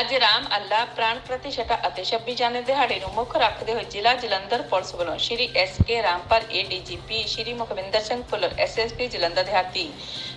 ਅੱਜ ਰਾਮ ਅੱਲਾ ਪ੍ਰਾਣ ਪ੍ਰਤੀਸ਼ਠਾ ਅਤੇ 26 ਜਨਵਰੀ ਦਿਹਾੜੇ ਨੂੰ ਮੁੱਖ ਰੱਖਦੇ ਹੋਏ ਜ਼ਿਲ੍ਹਾ ਜਲੰਧਰ ਪੁਲਿਸ ਵੱਲੋਂ Shri S K Rampal ADGP Shri Mukhwinder Singh Bhullar SSP Jalandhar ਦਿਹਾਤੀ।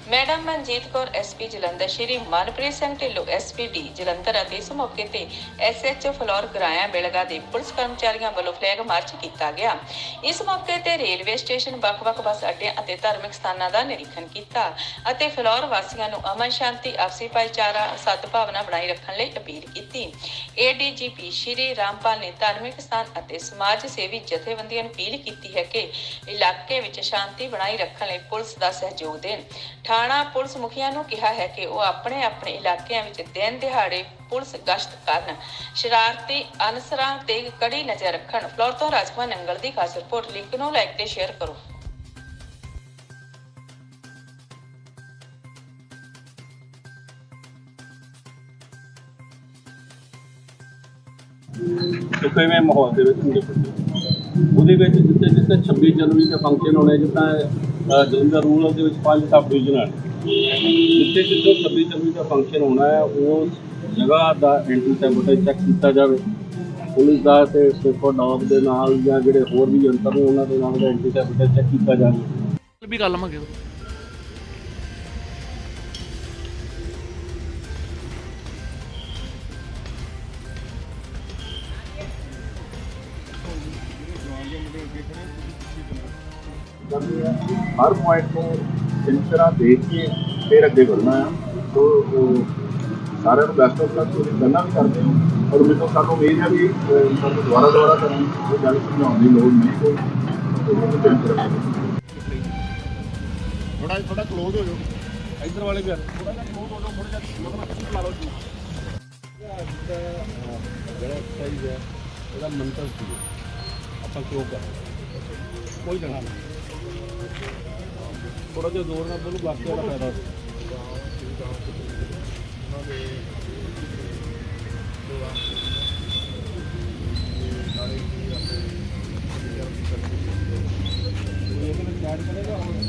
Madam Manjit Kaur SP Jalandhar, Shri Manpreet Singh Dhillon SPD Jalandhar ਅਤੇ ਇਸ ਮੌਕੇ ਤੇ ਐਸਐਚਓ ਫਲੋਰ ਗਰਾਇਆ ਬਿਲਗਾ ਦੇ ਪੁਲਿਸ ਕਰਮਚਾਰੀਆਂ ਵੱਲੋਂ ਫਲੈਗ ਮਾਰਚ ਕੀਤਾ ਗਿਆ। ਇਸ ਮੌਕੇ ਤੇ ਰੇਲਵੇ ਸਟੇਸ਼ਨ ਵੱਖ-ਵੱਖ ਬੱਸ ਅੱਡਿਆਂ ਅਤੇ ਧਾਰਮਿਕ ਸਥਾਨਾਂ ਦਾ ਨਿਰੀਖਣ ਕੀਤਾ ਅਤੇ ਫਲੋਰ ਵਾਸੀਆਂ ਨੂੰ ਅਮਨ ਸ਼ਾਂਤੀ, ਆਪਸੀ ਭਾਈਚਾਰਾ, ਸਦਭਾਵਨਾ ਬਣਾਈ ਰੱਖਣ ਲਈ ਅਪੀਲ ਕੀਤੀ। ਏਡੀਜੀਪੀ ਸ਼੍ਰੀ ਰਾਮਪਾਲ ਨੇ ਧਾਰਮਿਕ ਸਥਾਨ ਅਤੇ ਸਮਾਜ ਸੇਵੀ ਜਥੇਬੰਦੀਆਂ ਨੂੰ ਅਪੀਲ ਕੀਤੀ ਹੈ ਕਿ ਇਲਾਕੇ ਵਿੱਚ ਸ਼ਾਂਤੀ ਬਣਾਈ ਰੱਖਣ ਲਈ ਪੁਲਿਸ ਦਾ ਸਹਿਯੋਗ ਦੇਣ। ਥਾਣਾ ਪੁਲਿਸ ਮੁਖੀਆਂ ਨੂੰ ਕਿਹਾ ਹੈ ਕਿ ਉਹ ਆਪਣੇ ਆਪਣੇ ਇਲਾਕਿਆਂ ਵਿੱਚ ਦਿਨ ਦਿਹਾੜੇ ਪੁਲਿਸ ਗਸ਼ਤ ਕਰਨ, ਸ਼ਰਾਰਤੀ ਅਨਸਰਾਂ ਤੇ ਕੜੀ ਨਜ਼ਰ ਰੱਖਣ। ਫਲੋਰ ਤੋਂ ਰਾਜਕੁਮਾਰ ਨੰਗਲ ਦੀ ਖਾਸ ਰਿਪੋਰਟ, ਲਿੰਕ ਨੂੰ ਲਾਈਕ ਤੇ ਸ਼ੇਅਰ ਕਰੋ। ਤੇ ਕਿਵੇਂ ਮਾਹੌਲ ਦੇ ਵਿੱਚ ਹੁੰਦੇ ਉਹਦੇ ਵਿੱਚ ਜਿੱਥੇ ਜਿੱਥੇ 26 ਜਨਵਰੀ ਦਾ ਫੰਕਸ਼ਨ ਹੋਣੇ, ਜਿੱਦਾਂ ਜਲੰਧਰ ਰੂਰਲ ਦੇ ਵਿੱਚ ਪੰਜ ਸਬ ਡਿਵੀਜ਼ਨ ਹਨ ਜਿੱਥੇ ਜਿੱਥੇ 26 ਜਨਵਰੀ ਦਾ ਫੰਕਸ਼ਨ ਹੋਣਾ ਹੈ ਉਸ ਜਗ੍ਹਾ ਦਾ ਐਂਟੀ ਸੈਬੋਟੇਜ ਚੈੱਕ ਕੀਤਾ ਜਾਵੇ। ਪੁਲਿਸ ਦਾ ਤੇ ਸੇਫਰ ਡੌਗ ਦੇ ਨਾਲ ਜਾਂ ਜਿਹੜੇ ਹੋਰ ਵੀ ਯੰਤਰ ਨੇ ਉਹਨਾਂ ਦੇ ਨਾਲ ਦਾ ਐਂਟੀ ਸੈਬੋਟੇਜ ਚੈੱਕ ਕੀਤਾ ਜਾਵੇ। ਵੀ ਕਰ ਲਵਾਂਗੇ हर पॉइंट ਨੂੰ ਚੰਗੀ ਤਰ੍ਹਾਂ ਦੇਖ ਕੇ ਫਿਰ ਅੱਗੇ ਵਧਣਾ ਹੈ ਸੋ ਸਾਰਿਆਂ ਨੂੰ ਬੈਸਟ ਆਫ ਲੱਕ ਤੁਸੀਂ ਕਰਨਾ ਵੀ ਕਰਦੇ ਹੋ ਔਰ ਮੈਨੂੰ ਸਾਨੂੰ ਇਹ ਹੈ ਵੀ ਸਾਨੂੰ ਦੁਬਾਰਾ ਦੁਬਾਰਾ ਕਰਨ ਉਹ ਗੱਲ ਸਮਝਾਉਣ ਦੀ ਲੋੜ ਨਹੀਂ ਕੋਈ ਥੋੜਾ ਥੋੜਾ ਕਲੋਜ਼ ਹੋ ਜਾਓ ਇੱਧਰ ਵਾਲੇ ਵੀ ਥੋੜਾ ਜਿਹਾ ਕਲੋਜ਼ ਹੋ ਜਾਓ ਥੋੜਾ ਜਿਹਾ ਮਤਲਬ ਲਾ ਲਓ ਜੀ ਜਿਹੜਾ ਐਕਸਰਸਾਈਜ਼ ਹੈ ਉਹਦਾ ਮੰਤਰ ਸੀ ਆਪਾਂ ਕਿਉਂ ਕਰ ਕੋਈ ਜਣਾ ਨਹੀਂ। ਥੋੜਾ ਜਿਹਾ ਜ਼ੋਰ ਨਾਲ ਬੋਲੋ, ਬਾਕੀ ਦਾ ਫਾਇਦਾ। ਇਹ ਕਿਹਨੇ ਸਟਾਰਟ ਕਰੇਗਾ? ਹੁਣ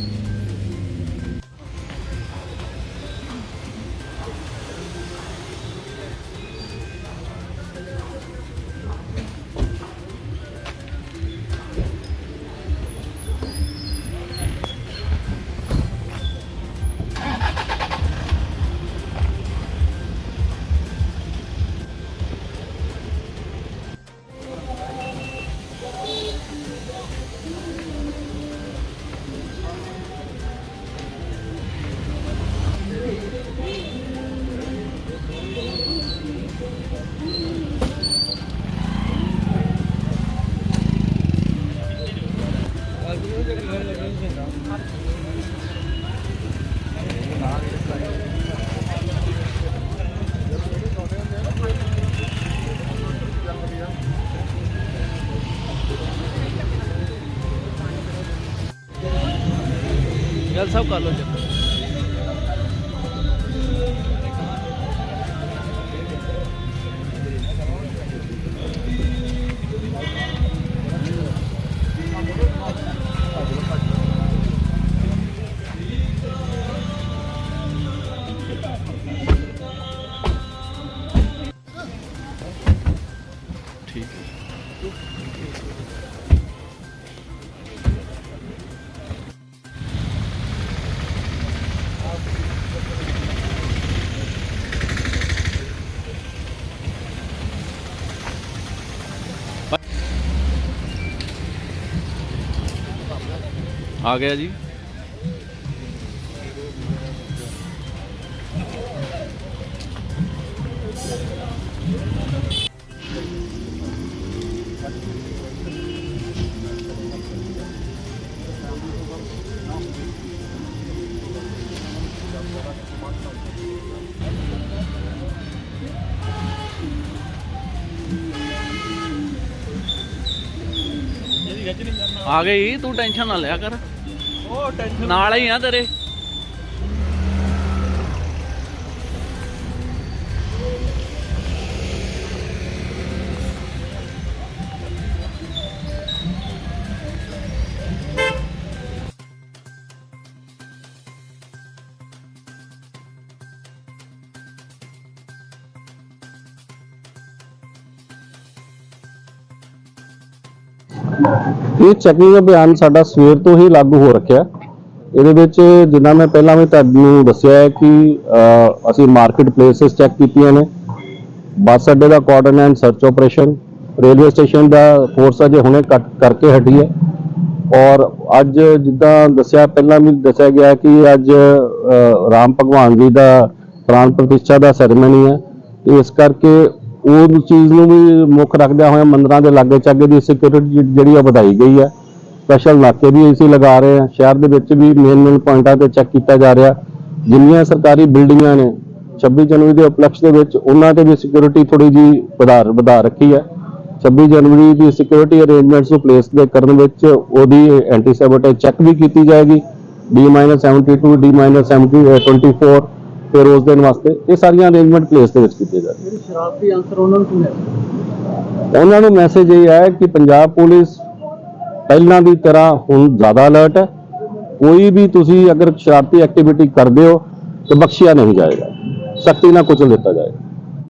ਗੱਲ ਸਭ ਕਰ ਲਓ ਜੀ ਆ ਗਿਆ ਜੀ ਆ ਗਈ ਤੂੰ ਟੈਨਸ਼ਨ ਨਾ ਲਿਆ ਕਰ ਉਹ ਟੈਨਸ਼ਨ ਨਾਲ ਹੀ ਆ ਤੇਰੇ। ਇਹ ਚੈਕਿੰਗ ਅਭਿਆਨ ਸਾਡਾ ਸਵੇਰ ਤੋਂ ਹੀ ਲਾਗੂ ਹੋ ਰੱਖਿਆ। ਇਹਦੇ ਵਿੱਚ ਜਿੱਦਾਂ ਮੈਂ ਪਹਿਲਾਂ ਵੀ ਤੁਹਾਨੂੰ ਦੱਸਿਆ ਹੈ ਕਿ ਅਸੀਂ ਮਾਰਕੀਟ ਪਲੇਸਸ ਚੈੱਕ ਕੀਤੀਆਂ ਨੇ। ਬੱਸ ਅੱਡੇ ਦਾ cordon and search operation railway station the force ਅਜੇ ਹੁਣੇ ਕੱਟ ਕਰਕੇ ਹਟੀ ਹੈ। ਔਰ ਅੱਜ ਜਿੱਦਾਂ ਦੱਸਿਆ, ਪਹਿਲਾਂ ਵੀ ਦੱਸਿਆ ਗਿਆ ਕਿ ਅੱਜ ਰਾਮ ਭਗਵਾਨ ਜੀ ਦਾ ਪ੍ਰਾਣ ਪ੍ਰਤਿਸ਼ਠਾ ਦਾ ਸੈਰੇਮਨੀ ਹੈ। ਤੇ ਇਸ ਕਰਕੇ ਉਹ ਚੀਜ਼ ਨੂੰ ਵੀ ਮੁੱਖ ਰੱਖਦਿਆਂ ਹੋਇਆ ਮੰਦਰਾਂ ਦੇ ਲਾਗੇ ਚਾਗੇ ਦੀ ਸਿਕਿਉਰਿਟੀ ਜਿਹੜੀ ਆ ਵਧਾਈ ਗਈ ਹੈ। ਸਪੈਸ਼ਲ ਨਾਕੇ ਵੀ ਅਸੀਂ ਲਗਾ ਰਹੇ ਹਾਂ। ਸ਼ਹਿਰ ਦੇ ਵਿੱਚ ਵੀ ਮੇਨ ਮੇਨ ਪੁਆਇੰਟਾਂ ਤੇ ਚੈੱਕ ਕੀਤਾ ਜਾ ਰਿਹਾ। ਜਿੰਨੀਆਂ ਸਰਕਾਰੀ ਬਿਲਡਿੰਗਾਂ ਨੇ 26 ਜਨਵਰੀ ਦੇ ਉਪਲਕਸ਼ ਦੇ ਵਿੱਚ ਉਹਨਾਂ ਤੇ ਵੀ ਸਿਕਿਉਰਿਟੀ ਥੋੜੀ ਜੀ ਵਧਾ ਵਧਾ ਰੱਖੀ ਹੈ। 26 ਜਨਵਰੀ ਦੀ ਸਿਕਿਉਰਿਟੀ ਅਰੇਂਜਮੈਂਟਸ ਨੂੰ ਪਲੇਸ ਦੇ ਕਰਨ ਵਿੱਚ ਉਹਦੀ ਐਂਟੀ ਸੈਬੋਟੇਜ ਚੈੱਕ ਵੀ ਕੀਤੀ ਜਾਏਗੀ। D-72 D-70 24 ਫਿਰ ਉਸ ਦਿਨ ਵਾਸਤੇ ਇਹ ਸਾਰੀਆਂ ਅਰੇਂਜਮੈਂਟ ਪਲੇਸ ਦੇ ਵਿੱਚ ਕੀਤੇ ਜਾ ਜਿਹੜੇ ਸ਼ਰਾਰਤੀ ਅੰਸਰ ਉਹਨਾਂ ਨੂੰ ਉਹਨਾਂ ਨੂੰ ਮੈਸੇਜ ਇਹ ਹੈ ਕਿ ਪੰਜਾਬ ਪੁਲਿਸ ਪਹਿਲਾਂ ਦੀ ਤਰ੍ਹਾਂ ਹੁਣ ਜ਼ਿਆਦਾ ਅਲਰਟ ਹੈ। ਕੋਈ ਵੀ ਤੁਸੀਂ ਅਗਰ ਸ਼ਰਾਰਤੀ ਐਕਟੀਵਿਟੀ ਕਰਦੇ ਹੋ ਤਾਂ ਬਖਸ਼ਿਆ ਨਹੀਂ ਜਾਏਗਾ। ਸਖਤੀ ਨਾਲ ਕੁਚਲ ਦਿੱਤਾ ਜਾਏਗਾ।